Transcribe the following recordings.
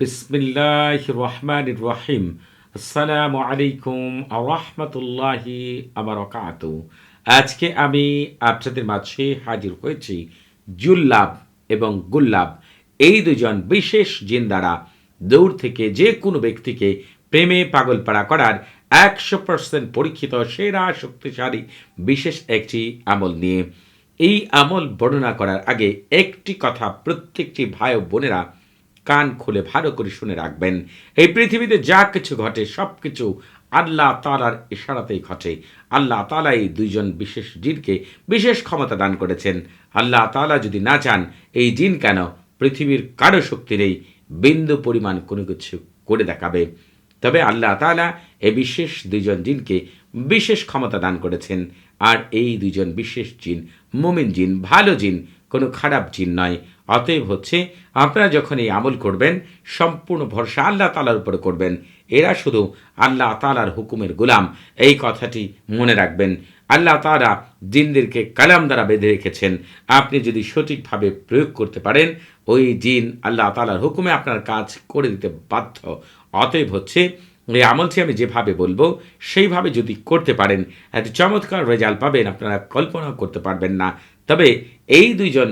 বিসমিল্লাহ রহমান রহিম। আসসালামু আলাইকুম রহমতুল্লাহি আবরকাত। আজকে আমি আপনাদের মাঝে হাজির হয়েছি জুল্লাভ এবং গুল্লাভ এই দুজন বিশেষ জিন দ্বারা দৌড় থেকে যে কোনো ব্যক্তিকে প্রেমে পাগলপাড়া করার একশো পার্সেন্ট পরীক্ষিত, সেরা, শক্তিশালী, বিশেষ একটি আমল নিয়ে। এই আমল বর্ণনা করার আগে একটি কথা প্রত্যেকটি ভাই বোনেরা কান খুলে ভালো করে শুনে রাখবেন। এই পৃথিবীতে যা কিছু ঘটে সব কিছু আল্লাহ তালার ইশারাতেই ঘটে। আল্লাহ তালা এই দুইজন বিশেষ জিনকে বিশেষ ক্ষমতা দান করেছেন। আল্লাহ তালা যদি না চান, এই জিন কেন পৃথিবীর কারও শক্তি নেই বিন্দু পরিমাণ কোনো কিছু করে দেখাবে? তবে আল্লাহ তালা এই বিশেষ দুইজন জিনকে বিশেষ ক্ষমতা দান করেছেন। আর এই দুইজন বিশেষ জিন মুমিন জিন, ভালো জিন, কোনো খারাপ জিন নয়। অতএব হচ্ছে, আপনারা যখন এই আমল করবেন, সম্পূর্ণ ভরসা আল্লাহ তালার উপরে করবেন। এরা শুধু আল্লাহ তালার হুকুমের গোলাম। এই কথাটি মনে রাখবেন। আল্লাহ তারা জিনদেরকে কালাম দ্বারা বেঁধে রেখেছেন। আপনি যদি সঠিকভাবে প্রয়োগ করতে পারেন, ওই জিন আল্লাহ তালার হুকুমে আপনার কাজ করে দিতে বাধ্য। অতএব হচ্ছে, এই আমলটি আমি যেভাবে বলব, সেইভাবে যদি করতে পারেন, এত চমৎকার রেজাল্ট পাবেন, আপনারা কল্পনা করতে পারবেন না। তবে এই দুইজন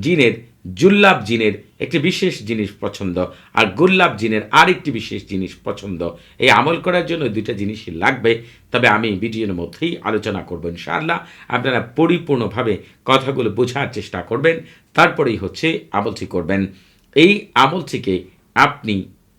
জিনের জুল্লাভ জিনের একটি বিশেষ জিনিস পছন্দ, আর গুল্লাভ জিনের আরেকটি বিশেষ জিনিস পছন্দ। এই আমল করার জন্য দুইটা জিনিসই লাগবে। তবে আমি ভিডিওর মধ্যেই আলোচনা করব ইনশাআল্লাহ। আপনারা পরিপূর্ণভাবে কথাগুলো বোঝার চেষ্টা করবেন। তারপরেই হচ্ছে আমলটি করবেন। এই আমলটিকে আপনি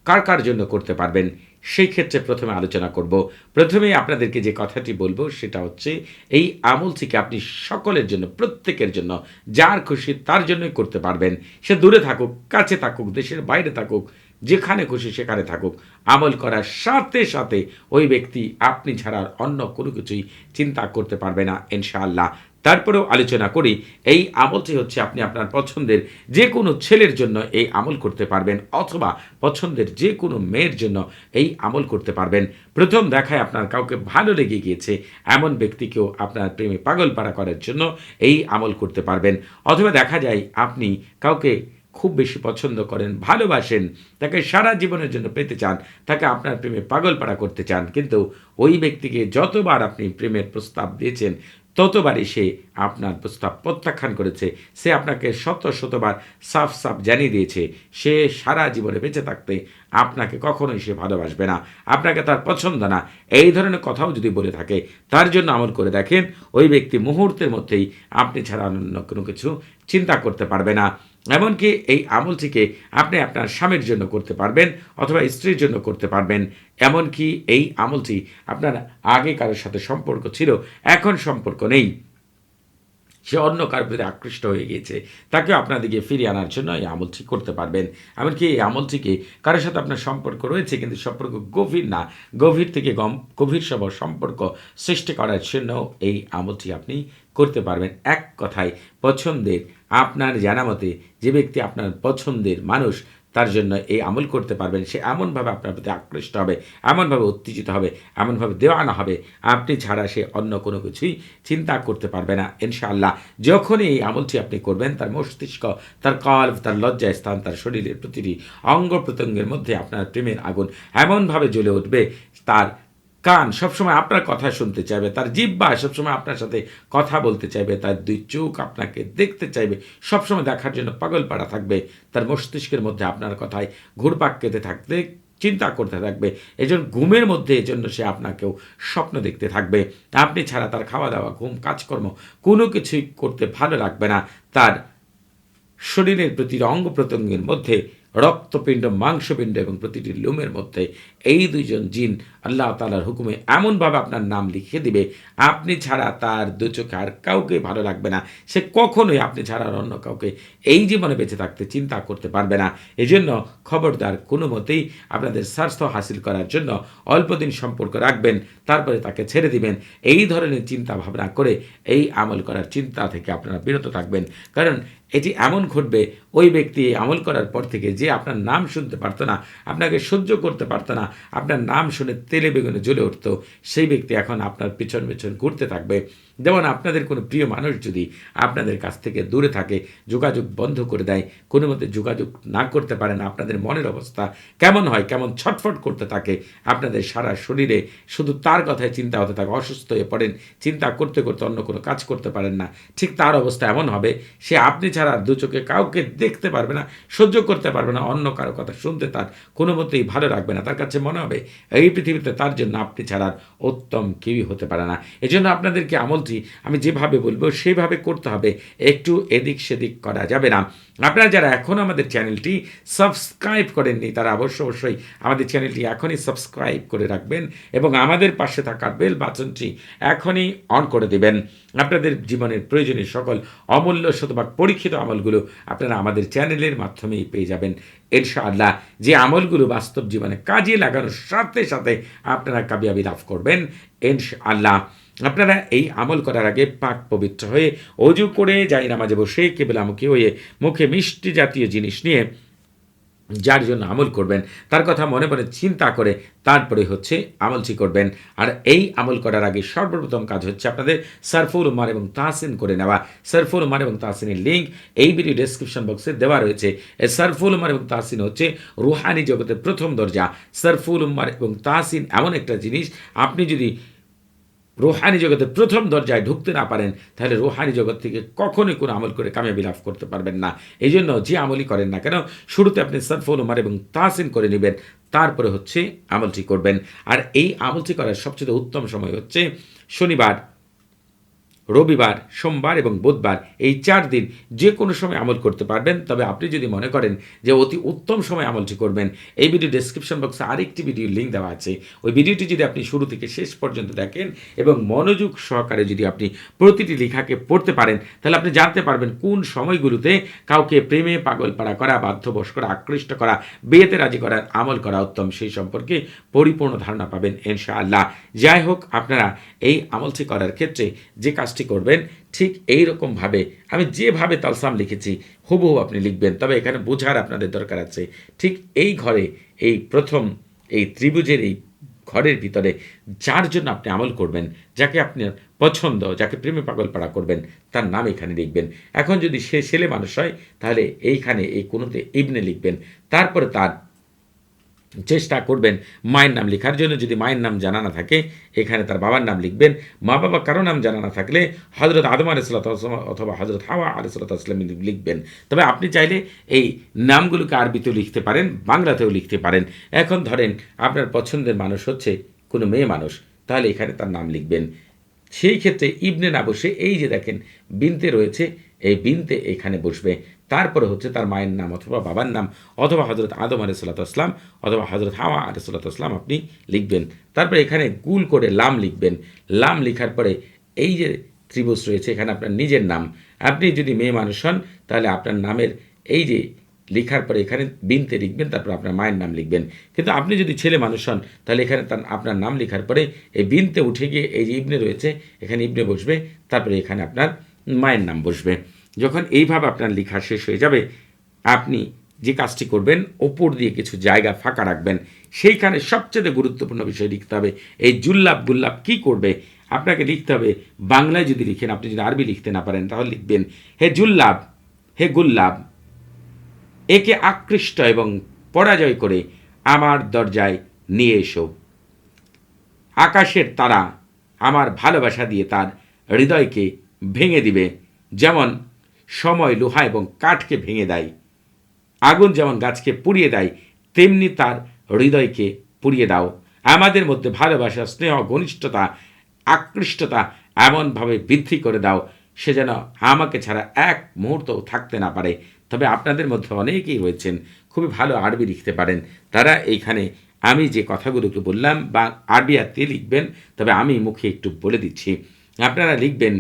কার কার জন্য করতে পারবেন? সেই ক্ষেত্রে প্রথমে আলোচনা করব। প্রথমে আপনাদেরকে যে কথাটি বলব সেটা হচ্ছে, এই আমল থেকে আপনি সকলের জন্য, প্রত্যেকের জন্য, যার খুশি তার জন্যই করতে পারবেন। সে দূরে থাকুক, কাছে থাকুক, দেশের বাইরে থাকুক, যেখানে খুশি সেখানে থাকুক। আমল করার সাথে সাথে ওই ব্যক্তি আপনি ছাড়া অন্য কোনো কিছুই চিন্তা করতে পারবে না, ইনশাআল্লাহ। তারপরেও আলোচনা করি, এই আমলটি হচ্ছে আপনি আপনার পছন্দের যে কোনো ছেলের জন্য এই আমল করতে পারবেন অথবা পছন্দের যে কোনো মেয়ের জন্য এই আমল করতে পারবেন। প্রথম দেখায় আপনার কাউকে ভালো লেগে গিয়েছে, এমন ব্যক্তিকেও আপনার প্রেমে পাগলপাড়া করার জন্য এই আমল করতে পারবেন। অথবা দেখা যায় আপনি কাউকে খুব বেশি পছন্দ করেন, ভালোবাসেন, তাকে সারা জীবনের জন্য পেতে চান, তাকে আপনার প্রেমে পাগলপাড়া করতে চান, কিন্তু ওই ব্যক্তিকে যতবার আপনি প্রেমের প্রস্তাব দিয়েছেন ততবারই সে আপনার প্রস্তাব প্রত্যাখ্যান করেছে। সে আপনাকে শত শতবার সাফ সাফ জানিয়ে দিয়েছে। সে সারা জীবনে বেঁচে থাকতে আপনাকে কখনোই সে ভালোবাসবে না। আপনাকে তার পছন্দ না। এই ধরনের কথাও যদি বলে থাকে, তার জন্য আমল করে দেখেন, ওই ব্যক্তি মুহূর্তের মধ্যেই আপনি ছাড়া অন্য কোনো কিছু চিন্তা করতে পারবে না। এমনকি এই আমলটিকে আপনি আপনার স্বামীর জন্য করতে পারবেন অথবা স্ত্রীর জন্য করতে পারবেন। এমনকি এই আমলটি আপনার আগে কারোর সাথে সম্পর্ক ছিল, এখন সম্পর্ক নেই। সে অন্য কারোর প্রতি আকৃষ্ট হয়ে গিয়েছে। তাকেও আপনাদেরকে ফিরিয়ে আনার জন্য এই আমলটি করতে পারবেন। এমনকি এই আমলটিকে কারোর সাথে আপনার সম্পর্ক রয়েছে, কিন্তু সম্পর্ক গভীর না। গভীর থেকে গম, গভীর সব সম্পর্ক সৃষ্টি করার জন্য এই আমলটি আপনি করতে পারবেন। এক কথায়, পছন্দের আপনার জানা মতে যে ব্যক্তি আপনার পছন্দের মানুষ, তার জন্য এই আমল করতে পারবেন। সে এমনভাবে আপনার প্রতি আকৃষ্ট হবে, এমনভাবে উত্তেজিত হবে, এমনভাবে দেওয়ানো হবে, আপনি ছাড়া সে অন্য কোনো কিছুই চিন্তা করতে পারবে না। ইনশাআল্লাহ, যখনই এই আমলটি আপনি করবেন, তার মস্তিষ্ক, তার কল্প, তার লজ্জায় স্থান তার শরীরের প্রতিটি অঙ্গ প্রত্যঙ্গের মধ্যে আপনার প্রেমের আগুন এমনভাবে জ্বলে উঠবে, তার কান সবসময় আপনার কথা শুনতে চাইবে, তার জিব্বা সবসময় আপনার সাথে কথা বলতে চাইবে, তার দুই চোখ আপনাকে দেখতে চাইবে, সবসময় দেখার জন্য পাগল পাড়া থাকবে, তার মস্তিষ্কের মধ্যে আপনার কথায় ঘুরপাক কেটে থাকতে, চিন্তা করতে থাকবে এজন্য ঘুমের মধ্যে এজন্য সে আপনাকেও স্বপ্ন দেখতে থাকবে। আপনি ছাড়া তার খাওয়া দাওয়া ঘুম, কাজকর্ম কোনো কিছুই করতে ভালো লাগবে না, তার শরীরের প্রতিটি অঙ্গ প্রত্যঙ্গের মধ্যে রক্তপিণ্ড, মাংসপিণ্ড এবং প্রতিটি লোমের মধ্যে এই দুইজন জিন আল্লাহ তালার হুকুমে এমনভাবে আপনার নাম লিখে দিবে, আপনি ছাড়া তার দু চোখে আর কাউকে ভালো লাগবে না। সে কখনোই আপনি ছাড়া আর অন্য কাউকে এই জীবনে বেঁচে থাকতে চিন্তা করতে পারবে না। এজন্য খবরদার কোনো মতেই আপনাদের স্বাস্থ্য হাসিল করার জন্য অল্প দিন সম্পর্ক রাখবেন, তারপরে তাকে ছেড়ে দিবেন। এই ধরনের চিন্তা ভাবনা করে এই আমল করার চিন্তা থেকে আপনারা বিরত থাকবেন। কারণ এটি এমন ঘটবে, ওই ব্যক্তি আমল করার পর থেকে যে আপনার নাম শুনতে পারতো না, আপনাকে সহ্য করতে পারতো না আপনার নাম শুনে তেলে বেগুনে জ্বলে উঠত। সেই ব্যক্তি এখন আপনার পিছন পিছন ঘুরতে থাকবে। যেমন আপনাদের কোনো প্রিয় মানুষ যদি আপনাদের কাছ থেকে দূরে থাকে, যোগাযোগ বন্ধ করে দেয়, কোনো মতে যোগাযোগ না করতে পারেন আপনাদের মনের অবস্থা কেমন হয়, কেমন ছটফট করতে থাকে, আপনাদের সারা শরীরে শুধু তার কথায় চিন্তা হতে থাকে, অসুস্থ হয়ে পড়েন, চিন্তা করতে করতে অন্য কোনো কাজ করতে পারেন না, ঠিক তার অবস্থা এমন হবে, সে আপনি ছাড়া দু চোখে কাউকে দেখতে পারবে না, সহ্য করতে পারবে না, অন্য কারও কথা শুনতে তার কোনো মতেই ভালো রাখবে না, তার কাছে মনে হবে, এই পৃথিবীতে তার জন্য আপনি ছাড়া আর উত্তম কেউই হতে পারে না। এজন্য আপনাদেরকে আমলটি আমি যেভাবে বলব সেভাবে করতে হবে। একটু এদিক সেদিক করা যাবে না। আপনারা যারা এখন আমাদের চ্যানেলটি সাবস্ক্রাইব করেননি, তারা অবশ্য অবশ্যই আমাদের চ্যানেলটি এখনই সাবস্ক্রাইব করে রাখবেন এবং আমাদের পাশে থাকা বেল বাটনটি এখনই অন করে দেবেন। আপনাদের জীবনের প্রয়োজনীয় সকল অমূল্য শতভাগ পরীক্ষিত আমলগুলো আপনারা আমাদের চ্যানেলের মাধ্যমেই পেয়ে যাবেন। ইনশাআল্লাহ যে আমলগুলো বাস্তব জীবনে কাজে লাগানোর সাথে সাথে আপনারা কাবিয়াবি লাভ করবেন। ইনশাআল্লাহ। আপনারা এই আমল করার আগে পাক পবিত্র হয়ে অজু করে যাই নামাজে বসে কেবলামুখী হয়ে মুখে মিষ্টি জাতীয় জিনিস নিয়ে যার জন্য আমল করবেন, তার কথা মনে মনে চিন্তা করে তারপরে হচ্ছে আমলটি করবেন। আর এই আমল করার আগে সর্বপ্রথম কাজ হচ্ছে আপনাদের সারফুল উমার এবং তাহসিন করে নেওয়া। সারফুল উমার এবং তাহসিনের লিঙ্ক এই ভিডিও ডেসক্রিপশন বক্সে দেওয়া রয়েছে। এই সারফুল উমার এবং তাহসিন হচ্ছে রুহানি জগতের প্রথম দরজা। সারফুল উমার এবং তাহসিন এমন একটা জিনিস, আপনি যদি রোহানি জগতের প্রথম দরজায় ঢুকতে না পারেন, তাহলে রোহানি জগৎ থেকে কখনোই কোনো আমল করে কামিয়াবি লাভ করতে পারবেন না। এই জন্য যে আমলই করেন না কেন, শুরুতে আপনি সরফল উমার এবং তাহসিন করে নেবেন, তারপরে হচ্ছে আমলটি করবেন। আর এই আমলটি করার সবচেয়ে উত্তম সময় হচ্ছে শনিবার। রবিবার, সোমবার এবং বুধবার এই চার দিন যে কোনো সময় আমল করতে পারবেন। তবে আপনি যদি মনে করেন যে অতি উত্তম সময় আমলটি করবেন, এই ভিডিও ডেসক্রিপশন বক্সে আরেকটি ভিডিও লিঙ্ক দেওয়া আছে। ওই ভিডিওটি যদি আপনি শুরু থেকে শেষ পর্যন্ত দেখেন এবং মনোযোগ সহকারে যদি আপনি প্রতিটি লেখাকে পড়তে পারেন, তাহলে আপনি জানতে পারবেন কোন সময়গুলোতে কাউকে প্রেমে পাগল পাড়া করা বাধ্যবশ করা, আকৃষ্ট করা, বিয়েতে রাজি করার আমল করা উত্তম, সেই সম্পর্কে পরিপূর্ণ ধারণা পাবেন ইনশাআল্লাহ। যাই হোক, আপনারা এই আমলটি করার ক্ষেত্রে যে কাজটি করবেন, ঠিক এই রকমভাবে আমি যেভাবে তালসাম লিখেছি, হুবহু আপনি লিখবেন, তবে এখানে বোঝার আপনাদের দরকার আছে। ঠিক এই ঘরে, এই প্রথম, এই ত্রিভুজের এই ঘরের ভিতরে যার জন্য আপনি আমল করবেন, যাকে আপনার পছন্দ, যাকে প্রেমে পাগল পাড়া করবেন, তার নাম এখানে লিখবেন। এখন যদি সে ছেলে মানুষ হয়, তাহলে এইখানে এই কোনোতে ইবনে লিখবেন। তারপরে তার চেষ্টা করবেন মায়ের নাম লেখার জন্য। যদি মায়ের নাম জানা না থাকে, এখানে তার বাবার নাম লিখবেন। মা বাবা কারও নাম জানা না থাকলে হজরত আদম আলিসাল্লাহ অথবা হজরত হাওয়া আলিসাল্লাহ আসলাম লিখবেন। তবে আপনি চাইলে এই নামগুলোকে আরবিতেও লিখতে পারেন, বাংলাতেও লিখতে পারেন। এখন ধরেন আপনার পছন্দের মানুষ হচ্ছে কোনো মেয়ে মানুষ, তাহলে এখানে তার নাম লিখবেন। সেই ক্ষেত্রে ইবনে না বসে এই যে দেখেন, বিনতে রয়েছে, এই বিনতে এখানে বসবে। তারপরে হচ্ছে তার মায়ের নাম অথবা বাবার নাম, অথবা হজরত আদম আলিসাল্লাতাম অথবা হজরত হাওয়া আলিসাল্লাতাম আপনি লিখবেন। তারপরে এখানে গুল করে লাম লিখবেন। লাম লিখার পরে এই যে ত্রিভুজ রয়েছে, এখানে আপনার নিজের নাম। আপনি যদি মেয়ে মানুষ হন, তাহলে আপনার নামের এই যে লেখার পরে এখানে বিনতে লিখবেন, তারপর আপনার মায়ের নাম লিখবেন। কিন্তু আপনি যদি ছেলে মানুষ হন, তাহলে এখানে তার, আপনার নাম লেখার পরে এই বিনতে উঠে গিয়ে এই যে ইবনে রয়েছে, এখানে ইবনে বসবে, তারপরে এখানে আপনার মায়ের নাম বসবে। যখন এইভাবে আপনার লেখা শেষ হয়ে যাবে, আপনি যে কাজটি করবেন, ওপর দিয়ে কিছু জায়গা ফাঁকা রাখবেন। সেইখানে সবচেয়ে গুরুত্বপূর্ণ বিষয় লিখতে হবে, এই জুল্লাভ গুল্লাভ কী করবে? আপনাকে লিখতে হবে, বাংলায় যদি লিখেন, আপনি যদি আরবি লিখতে না পারেন, তাহলে লিখবেন, হে জুল্লাভ হে গুল্লাভ একে আকৃষ্ট এবং পরাজয় করে আমার দরজায় নিয়ে এসো। আকাশের তারা আমার ভালোবাসা দিয়ে তার হৃদয়কে ভেঙে দিবে, যেমন সময়, লোহা এবং কাঠকে ভেঙে দেয়। আগুন যেমন গাছকে পুড়িয়ে দেয়, তেমনি তার হৃদয়কে পুড়িয়ে দাও। আমাদের মধ্যে ভালোবাসা, স্নেহ, ঘনিষ্ঠতা, আকৃষ্টতা এমনভাবে বৃদ্ধি করে দাও। সে যেন আমাকে ছাড়া এক মুহূর্তও থাকতে না পারে। তবে আপনাদের মধ্যে অনেকেই রয়েছেন, খুবই ভালো আরবি লিখতে পারেন। তারা এইখানে আমি যে কথাগুলোকে বললাম বা আরবি আত্মীয় লিখবেন, তবে আমি মুখে একটু বলে দিচ্ছি। আপনারা লিখবেন,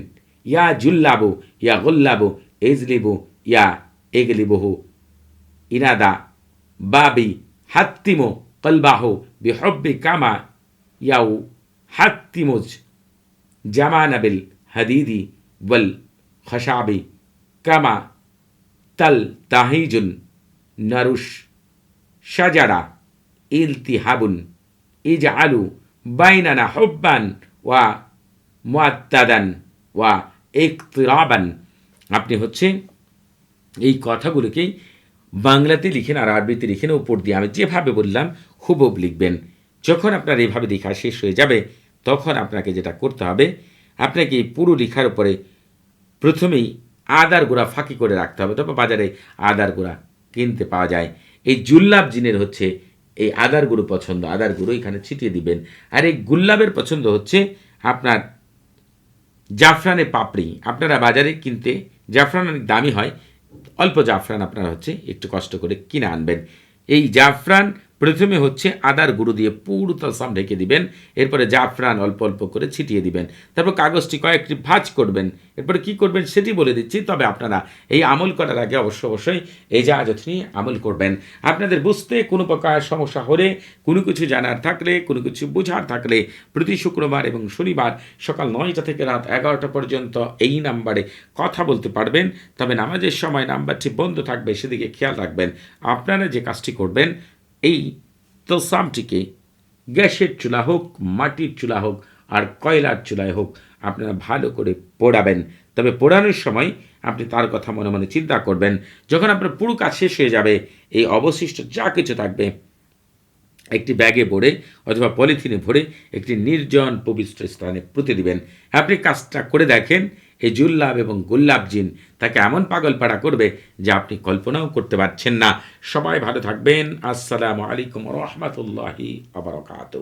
ইয়া জুল্লাবু, ইয়া গোল্লাবু এজলিবু ইয়া এগলিবহু ইনাদা বাবি হাত্তিমো কলবাহ বিহব্বি কামা ইয়াউ হাত্তিমুজ জামানাবিল হাদিদি ওয়াল খসাবি কামা তাল তাহিজুন নারুশ সাজারা ইলতিহাবুন ইজ আলু বাইনানা হব্বান ওয়া মুআত্তাদান ওয়া ইকতিরাবান আপনি হচ্ছে এই কথাগুলোকেই বাংলাতে লিখেন আর আরবিতে লিখেন, উপর দিয়ে আমি যেভাবে বললাম হুবব লিখবেন। যখন আপনার এইভাবে লেখা শেষ হয়ে যাবে, তখন আপনাকে যেটা করতে হবে, আপনাকে এই পুরো লেখার উপরে প্রথমেই আদার গুঁড়া ফাঁকি করে রাখতে হবে তবে বাজারে আদার গোড়া কিনতে পাওয়া যায়। এই জুল্লাভ জিনের হচ্ছে এই আদার গুঁড়ো পছন্দ, আদার গুঁড়ো এখানে ছিটিয়ে দিবেন। আর এই গুল্লাবের পছন্দ হচ্ছে আপনার জাফরানের পাপড়ি আপনারা বাজারে কিনতে, জাফরান অনেক দামি হয়, অল্প জাফরান আপনারা হচ্ছে একটু কষ্ট করে কিনে আনবেন। এই জাফরান প্রথমে হচ্ছে আদার গুঁড়ো দিয়ে পুরো তলসাম ঢেকে দিবেন, এরপরে জাফরান অল্প অল্প করে ছিটিয়ে দিবেন। তারপর কাগজটি কয়েকটি ভাঁজ করবেন। এরপরে কি করবেন সেটি বলে দিচ্ছি, তবে আপনারা এই আমল করার আগে অবশ্য অবশ্যই এই জাহাজত নিয়ে আমল করবেন। আপনাদের বুঝতে কোনো প্রকার সমস্যা হলে, কোনো কিছু জানার থাকলে, কোনো কিছু বোঝার থাকলে প্রতি শুক্রবার এবং শনিবার সকাল নয়টা থেকে রাত এগারোটা পর্যন্ত এই নাম্বারে কথা বলতে পারবেন। তবে নামাজের সময় নাম্বারটি বন্ধ থাকবে, সেদিকে খেয়াল রাখবেন। আপনারা যে কাজটি করবেন এই তোসামটিকে গ্যাসের চুলা হোক, মাটির চুলা হোক, আর কয়লার চুলায় হোক আপনারা ভালো করে পোড়াবেন। তবে পোড়ানোর সময় আপনি তার কথা মনে মনে চিন্তা করবেন। যখন আপনার পুরো কাজ শেষ হয়ে যাবে, এই অবশিষ্ট যা কিছু থাকবে, একটি ব্যাগে ভরে অথবা পলিথিনে ভরে একটি নির্জন পবিত্র স্থানে পুঁতে দিবেন। আপনি কাজটা করে দেখেন এই জুল্লাভ এবং গোল্লাভ জিন তাকে এমন পাগল পাড়া করবে যে আপনি কল্পনাও করতে পারছেন না। সবাই ভালো থাকবেন। আসসালামু আলাইকুম রহমতুল্লাহি আবরকাত